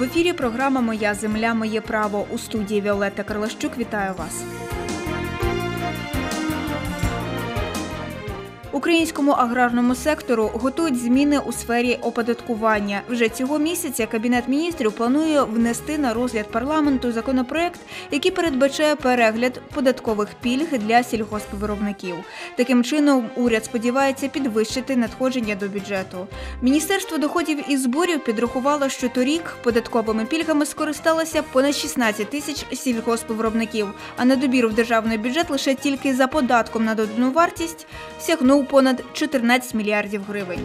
В ефірі програма Моя земля, моє право у студії Віолетта Карлащук. Вітаю вас. Українському аграрному сектору готують зміни у сфері оподаткування. Вже цього місяця Кабінет міністрів планує внести на розгляд парламенту законопроект, який передбачає перегляд податкових пільг для сільгоспвиробників. Таким чином, уряд сподівається підвищити надходження до бюджету. Міністерство доходів і зборів підрахувало, що торік податковими пільгами скористалося понад 16 тисяч сільгоспвиробників, а на добір в державний бюджет лише тільки за податком на додану вартість сягнув понад 14 мільярдів гривень.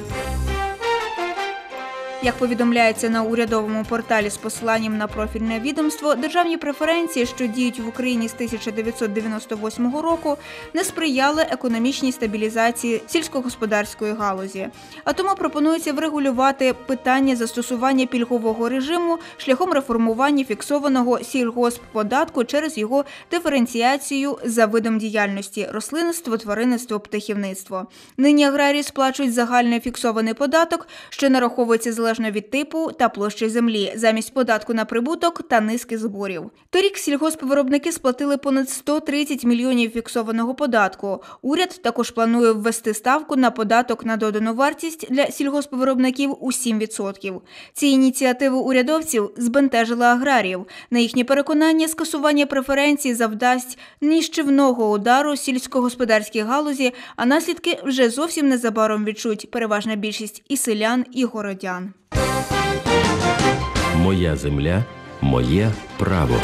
Як повідомляється на урядовому порталі з посиланням на профільне відомство, державні преференції, що діють в Україні з 1998 року, не сприяли економічній стабілізації сільськогосподарської галузі. А тому пропонується врегулювати питання застосування пільгового режиму шляхом реформування фіксованого сільгоспподатку через його диференціацію за видом діяльності рослинництво, тваринництво, птахівництво. Нині аграрії сплачують загальний фіксований податок, що нараховується залежно від типу та площі землі, замість податку на прибуток та низки зборів. Торік сільгоспвиробники сплатили понад 130 мільйонів фіксованого податку. Уряд також планує ввести ставку на податок на додану вартість для сільгоспвиробників у 7%. Ці ініціативи урядовців збентежили аграріїв. На їхнє переконання, скасування преференцій завдасть ніщівного удару сільськогосподарській галузі, а наслідки вже зовсім незабаром відчуть переважна більшість і селян, і городян. Моя земля, моє право.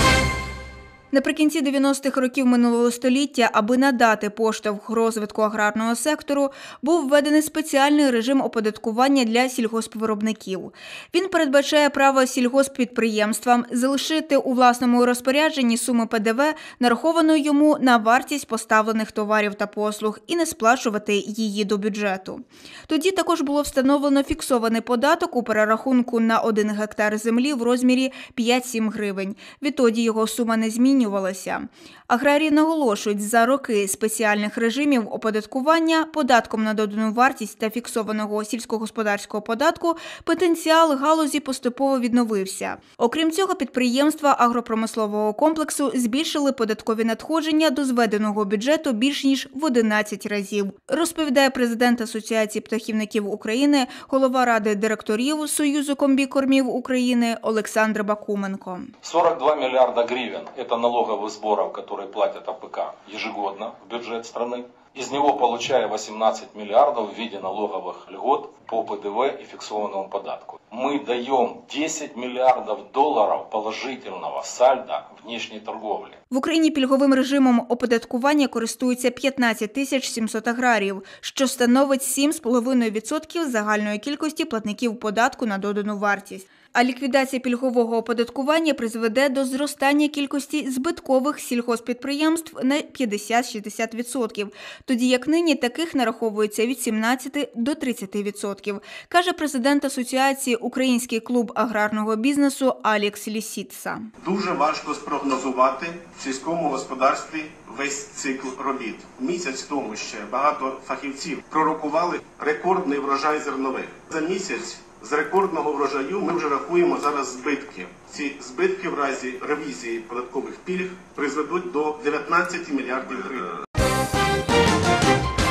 Наприкінці 90-х років минулого століття, аби надати поштовх розвитку аграрного сектору, був введений спеціальний режим оподаткування для сільгоспвиробників. Він передбачає право сільгосппідприємствам залишити у власному розпорядженні суми ПДВ, нарахованої йому на вартість поставлених товарів та послуг, і не сплачувати її до бюджету. Тоді також було встановлено фіксований податок у перерахунку на 1 гектар землі в розмірі 5-7 гривень. Відтоді його сума не змінювалася. Аграрії наголошують, за роки спеціальних режимів оподаткування податком на додану вартість та фіксованого сільськогосподарського податку потенціал галузі поступово відновився. Окрім цього, підприємства агропромислового комплексу збільшили податкові надходження до зведеного бюджету більш ніж в 11 разів. Розповідає президент Асоціації птахівників України, голова ради директорів Союзу комбікормів України Олександр Бакуменко. 42 миллиарда гривен – это налоговых сборов, которые платят АПК ежегодно в бюджет страны. Из него получая 18 миллиардов в виде налоговых льгот по ПДВ и фиксованному податку. Мы даем 10 миллиардов долларов положительного сальда внешней торговли. В Україні пільговим режимом оподаткування користуються 15 тисяч 700 аграріїв, що становить 7,5% загальної кількості платників податку на додану вартість. А ліквідація пільгового оподаткування призведе до зростання кількості збиткових сільгоспідприємств на 50-60%, тоді як нині таких нараховується від 17 до 30%, каже президент Асоціації Український клуб аграрного бізнесу Алікс Лісіца. Дуже важко спрогнозувати в сільському господарстві весь цикл робіт. Місяць тому ще багато фахівців пророкували рекордний врожай зернових. За місяць з рекордного врожаю ми вже рахуємо зараз збитки. Ці збитки в разі ревізії податкових пільг призведуть до 19 мільярдів гривень.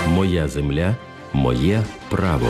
Моя земля, моє право.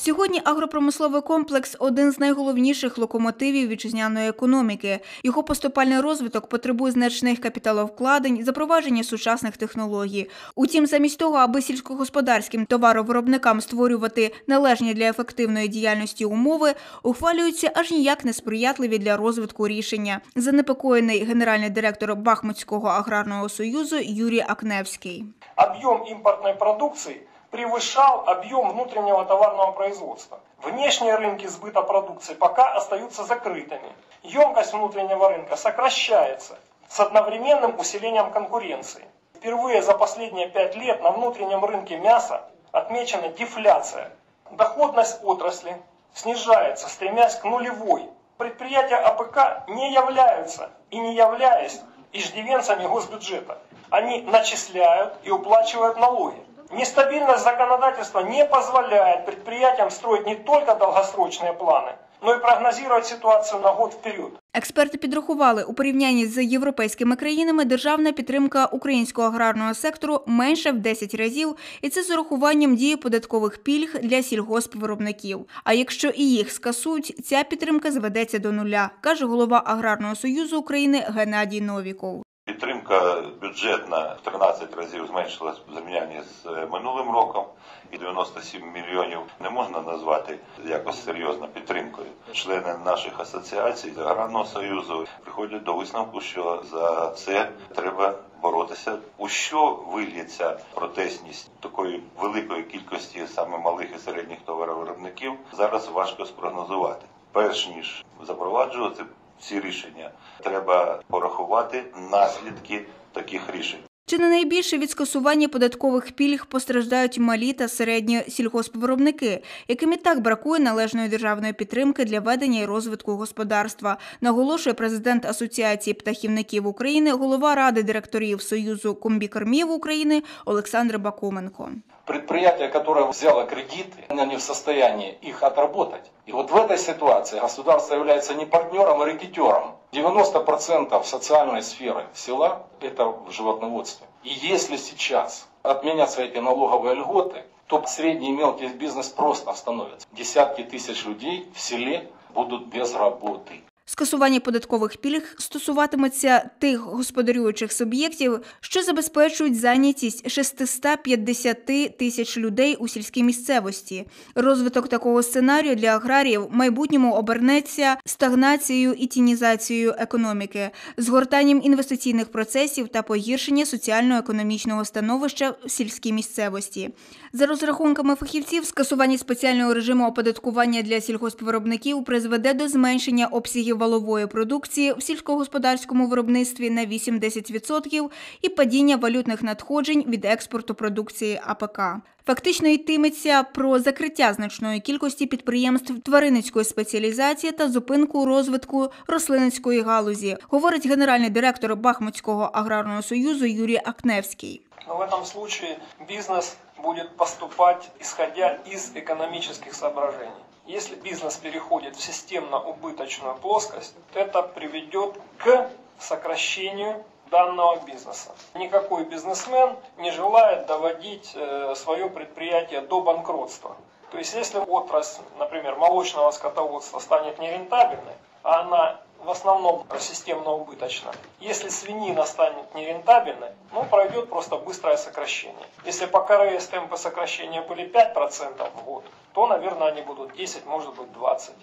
Сьогодні агропромисловий комплекс один з найголовніших локомотивів вітчизняної економіки. Його поступальний розвиток потребує значних капіталовкладень, запровадження сучасних технологій. Утім, замість того, аби сільськогосподарським товаровиробникам створювати належні для ефективної діяльності умови, ухвалюються аж ніяк несприятливі для розвитку рішення. Занепокоєний генеральний директор Бахмутського аграрного союзу Юрій Акневський. Объем импортной продукции превышал объем внутреннего товарного производства. Внешние рынки сбыта продукции пока остаются закрытыми. Емкость внутреннего рынка сокращается с одновременным усилением конкуренции. Впервые за последние пять лет на внутреннем рынке мяса отмечена дефляция. Доходность отрасли снижается, стремясь к нулевой. Предприятия АПК не являются и не являясь иждивенцами госбюджета. Они начисляют и уплачивают налоги. Нестабильность законодательства не позволяет предприятиям строить не только долгосрочные планы, но и прогнозировать ситуацию на год вперед. Експерти підрахували, у порівнянні з європейськими країнами державна підтримка українського аграрного сектору менша в 10 разів, і це з урахуванням дії податкових пільг для сільгоспвиробників. А якщо і їх скасують, ця підтримка зведеться до нуля, каже голова Аграрного союзу України Геннадій Новіков. Підтримка бюджетна в 13 разів зменшилась в порівнянні з е, минулим роком, і 97 мільйонів не можна назвати якось серйозною підтримкою. Члени наших асоціацій аграрного союзу приходять до висновку, що за це треба боротися. У що виліться протестність такої великої кількості саме малих і середніх товаровиробників, зараз важко спрогнозувати. Перш ніж запроваджувати ці рішення, треба порахувати наслідки таких рішень. Чи не найбільше від скасування податкових пільг постраждають малі та середні сільгоспвиробники, яким і так бракує належної державної підтримки для ведення і розвитку господарства, наголошує президент Асоціації птахівників України, голова ради директорів Союзу комбікормів України Олександр Бакуменко. Предприятие, которое взяло кредиты, оно не в состоянии их отработать. И вот в этой ситуации государство является не партнером, а рекетером. 90% социальной сферы села – это в животноводстве. И если сейчас отменятся эти налоговые льготы, то средний и мелкий бизнес просто остановится. Десятки тысяч людей в селе будут без работы. Скасування податкових пільг стосуватиметься тих господарюючих суб'єктів, що забезпечують зайнятість 650 тисяч людей у сільській місцевості. Розвиток такого сценарію для аграріїв в майбутньому обернеться стагнацією і тінізацією економіки, згортанням інвестиційних процесів та погіршення соціально-економічного становища в сільській місцевості. За розрахунками фахівців, скасування спеціального режиму оподаткування для сільгоспвиробників призведе до зменшення обсягів валової продукції в сільськогосподарському виробництві на 8-10% і падіння валютних надходжень від експорту продукції АПК. Фактично йтиметься про закриття значної кількості підприємств тваринницької спеціалізації та зупинку розвитку рослинницької галузі, говорить генеральний директор Бахмутського аграрного союзу Юрій Акневський. В этом случае бизнес будет поступать исходя из экономических соображений. Если бизнес переходит в системно-убыточную плоскость, это приведет к сокращению данного бизнеса. Никакой бизнесмен не желает доводить э, свое предприятие до банкротства. То есть если отрасль, например, молочного скотоводства станет нерентабельной, а она в основном системно убыточна. Если свинина станет нерентабельной, ну, пройдет просто быстрое сокращение. Если по КРС темпы сокращения были 5% в год, то, наверное, они будут 10, может быть 20.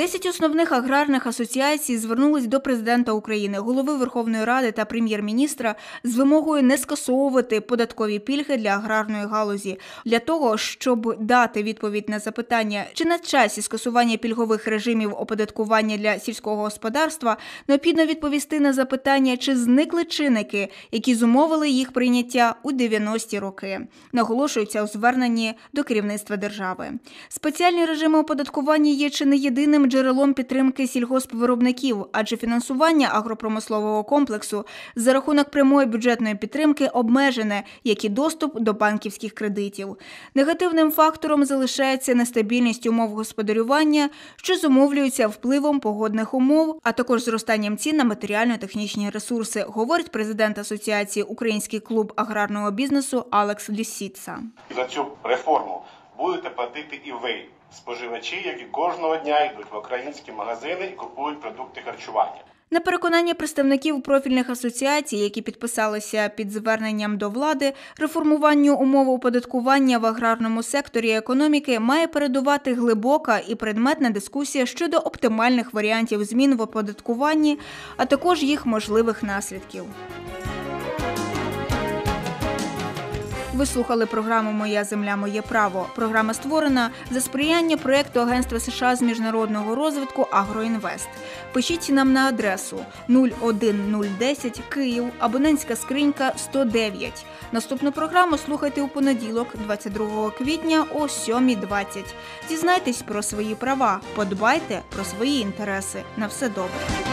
Десять основних аграрних асоціацій звернулись до президента України, голови Верховної Ради та прем'єр-міністра з вимогою не скасовувати податкові пільги для аграрної галузі для того, щоб дати відповідь на запитання, чи на часі скасування пільгових режимів оподаткування для сільського господарства, необхідно відповісти на запитання, чи зникли чинники, які зумовили їх прийняття у 90-ті роки. Наголошується у зверненні до керівництва держави. Спеціальні режими оподаткування є чи не єдиним джерелом підтримки сільгоспвиробників, адже фінансування агропромислового комплексу за рахунок прямої бюджетної підтримки обмежене, як і доступ до банківських кредитів. Негативним фактором залишається нестабільність умов господарювання, що зумовлюється впливом погодних умов, а також зростанням цін на матеріально-технічні ресурси, говорить президент Асоціації Український клуб аграрного бізнесу Алекс Лісіца. за цю реформу будете платити і ви, споживачі, які кожного дня йдуть в українські магазини і купують продукти харчування. На переконання представників профільних асоціацій, які підписалися під зверненням до влади, реформуванню умов оподаткування в аграрному секторі економіки має передувати глибока і предметна дискусія щодо оптимальних варіантів змін в оподаткуванні, а також їх можливих наслідків. Ви слухали програму Моя земля, моє право. Програма створена за сприяння проєкту Агентства США з міжнародного розвитку Агроінвест. Пишіть нам на адресу 01010 Київ, абонентська скринька 109. Наступну програму слухайте у понеділок, 22 квітня о 7.20. Дізнайтесь про свої права, подбайте про свої інтереси. На все добре.